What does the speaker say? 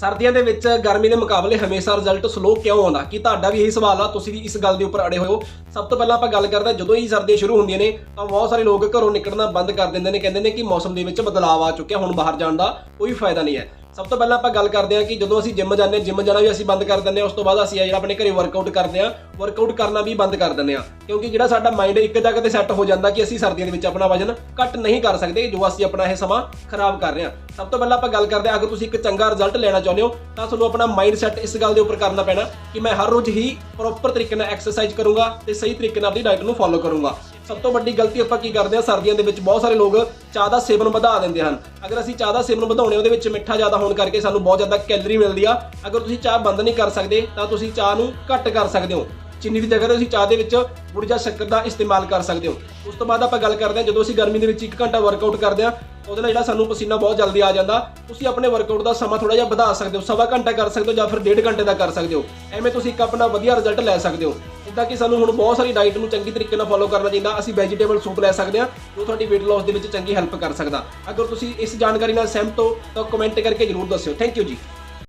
ਸਰਦੀਆਂ ਦੇ ਵਿੱਚ ਗਰਮੀ ਦੇ ਮੁਕਾਬਲੇ ਹਮੇਸ਼ਾ ਰਿਜ਼ਲਟ ਸਲੋ ਕਿਉਂ ਆਉਂਦਾ? ਕੀ ਤੁਹਾਡਾ ਵੀ ਇਹੀ ਸਵਾਲ ਆ? ਤੁਸੀਂ ਵੀ ਇਸ ਗੱਲ ਦੇ ਉੱਪਰ ਅੜੇ ਹੋਏ ਸਭ ਤੋਂ ਪਹਿਲਾਂ ਆਪਾਂ ਗੱਲ ਕਰਦੇ ਹਾਂ, ਜਦੋਂ ਹੀ ਸਰਦੀਆਂ ਸ਼ੁਰੂ ਹੁੰਦੀਆਂ ਨੇ, ਤਾਂ ਬਹੁਤ ਸਾਰੇ ਲੋਕ ਘਰੋਂ ਨਿਕਲਣਾ ਬੰਦ ਕਰ ਦਿੰਦੇ ਨੇ। ਕਹਿੰਦੇ ਨੇ ਕਿ ਮੌਸਮ ਦੇ ਵਿੱਚ ਬਦਲਾਅ ਆ ਚੁੱਕਿਆ, ਹੁਣ ਬਾਹਰ ਜਾਣ ਦਾ ਕੋਈ ਫਾਇਦਾ ਨਹੀਂ ਹੈ। ਸਭ ਤੋਂ ਪਹਿਲਾਂ ਆਪਾਂ ਗੱਲ ਕਰਦੇ ਹਾਂ ਕਿ ਜਦੋਂ ਅਸੀਂ ਜਿਮ ਜਾਂਦੇ ਹਾਂ ਜਿਮ ਜਾਣਾ ਵੀ ਅਸੀਂ ਬੰਦ ਕਰ ਦਿੰਦੇ ਹਾਂ, ਉਸ ਤੋਂ ਬਾਅਦ ਅਸੀਂ ਜਿਹੜਾ ਆਪਣੇ ਘਰੇ ਵਰਕਆਊਟ ਕਰਦੇ ਹਾਂ ਵਰਕਆਊਟ ਕਰਨਾ ਵੀ ਬੰਦ ਕਰ ਦਿੰਦੇ ਹਾਂ। ਕਿਉਂਕਿ ਜਿਹੜਾ ਸਾਡਾ ਮਾਈਂਡ ਇੱਕ ਜਗ੍ਹਾ ਤੇ ਸੈੱਟ ਹੋ ਜਾਂਦਾ ਕਿ ਅਸੀਂ ਸਰਦੀਆਂ ਦੇ ਵਿੱਚ ਆਪਣਾ ਵਜਨ ਘੱਟ ਨਹੀਂ ਕਰ ਸਕਦੇ, ਜੋ ਅਸੀਂ ਆਪਣਾ ਇਹ ਸਮਾਂ ਖਰਾਬ ਕਰ ਰਹੇ ਹਾਂ। ਸਭ ਤੋਂ ਪਹਿਲਾਂ ਆਪਾਂ ਗੱਲ ਕਰਦੇ ਹਾਂ, ਅਗਰ ਤੁਸੀਂ ਇੱਕ ਚੰਗਾ ਰਿਜ਼ਲਟ ਲੈਣਾ ਚਾਹੁੰਦੇ ਹੋ, ਤਾਂ ਤੁਹਾਨੂੰ ਆਪਣਾ ਮਾਈਂਡ ਸੈੱਟ ਇਸ ਗੱਲ ਦੇ ਉੱਪਰ ਕਰਨਾ ਪੈਣਾ ਕਿ ਮੈਂ ਹਰ ਰੋਜ਼ ਹੀ ਪ੍ਰੋਪਰ ਤਰੀਕੇ ਨਾਲ ਐਕਸਰਸਾਈਜ਼ ਕਰੂੰਗਾ ਤੇ ਸਹੀ ਤਰੀਕੇ ਨਾਲ ਆਪਣੀ ਡਾਈਟ ਨੂੰ ਫੋਲੋ ਕਰੂੰਗਾ। ਸਭ ਤੋਂ ਵੱਡੀ ਗਲਤੀ ਆਪਾਂ ਕੀ ਕਰਦੇ ਹਾਂ? ਸਰਦੀਆਂ ਦੇ ਵਿੱਚ ਬਹੁਤ ਸਾਰੇ ਲੋਕ ਚਾਹ ਦਾ ਸੇਵਨ ਵਧਾ ਦਿੰਦੇ ਹਨ। ਅਗਰ ਅਸੀਂ ਚਾਹ ਦਾ ਸੇਵਨ ਵਧਾਉਣੇ ਉਹਦੇ ਵਿੱਚ ਮਿੱਠਾ ਜ਼ਿਆਦਾ ਹੋਣ ਕਰਕੇ ਸਾਨੂੰ ਬਹੁਤ ਜ਼ਿਆਦਾ ਕੈਲਰੀ ਮਿਲਦੀ ਆ। ਅਗਰ ਤੁਸੀਂ ਚਾਹ ਬੰਦ ਨਹੀਂ ਕਰ ਸਕਦੇ, ਤਾਂ ਤੁਸੀਂ ਚਾਹ ਨੂੰ ਘੱਟ ਕਰ ਸਕਦੇ ਹੋ। ਚੀਨੀ ਦੀ ਜਗ੍ਹਾ ਤੇ ਤੁਸੀਂ ਚਾਹ ਦੇ ਵਿੱਚ ਗੁੜ ਜਾਂ ਸ਼ੱਕਰ ਦਾ ਇਸਤੇਮਾਲ ਕਰ ਸਕਦੇ ਹੋ। ਉਸ ਤੋਂ ਬਾਅਦ ਆਪਾਂ ਗੱਲ ਕਰਦੇ ਹਾਂ, ਜਦੋਂ ਅਸੀਂ ਗਰਮੀ ਦੇ ਵਿੱਚ 1 ਘੰਟਾ ਵਰਕਆਊਟ ਕਰਦੇ ਹਾਂ ਉਹਦੇ ਨਾਲ ਜਿਹੜਾ ਸਾਨੂੰ ਪਸੀਨਾ ਬਹੁਤ ਜਲਦੀ ਆ ਜਾਂਦਾ। ਤੁਸੀਂ ਆਪਣੇ ਵਰਕਆਊਟ ਦਾ ਸਮਾਂ ਥੋੜਾ ਜਿਹਾ ਵਧਾ ਸਕਦੇ ਹੋ, ਸਵਾ ਘੰਟਾ ਕਰ ਸਕਦੇ ਹੋ ਜਾਂ ਫਿਰ ਡੇਢ ਘੰਟੇ ਦਾ ਕਰ ਸਕਦੇ ਹੋ। ਐਵੇਂ ਤੁਸੀਂ ਇੱਕ ਆਪਣਾ ਵਧੀਆ ਰਿਜ਼ਲਟ ਲੈ ਸਕਦੇ ਹੋ। ਜਿੱਦਾਂ ਕਿ ਸਾਨੂੰ ਹੁਣ ਬਹੁਤ ਸਾਰੀ ਡਾਈਟ ਨੂੰ ਚੰਗੀ ਤਰੀਕੇ ਨਾਲ ਫੋਲੋ ਕਰਨਾ ਚਾਹੀਦਾ, ਅਸੀਂ ਵੈਜੀਟੇਬਲ ਸੂਪ ਲੈ ਸਕਦੇ ਹਾਂ, ਜੋ ਤੁਹਾਡੀ weight loss ਦੇ ਵਿੱਚ ਚੰਗੀ ਹੈਲਪ ਕਰ ਸਕਦਾ। ਅਗਰ ਤੁਸੀਂ ਇਸ ਜਾਣਕਾਰੀ ਨਾਲ ਸਹਿਮਤ ਹੋ, ਤਾਂ ਕਮੈਂਟ ਕਰਕੇ ਜਰੂਰ ਦੱਸਿਓ। ਥੈਂਕ ਯੂ ਜੀ।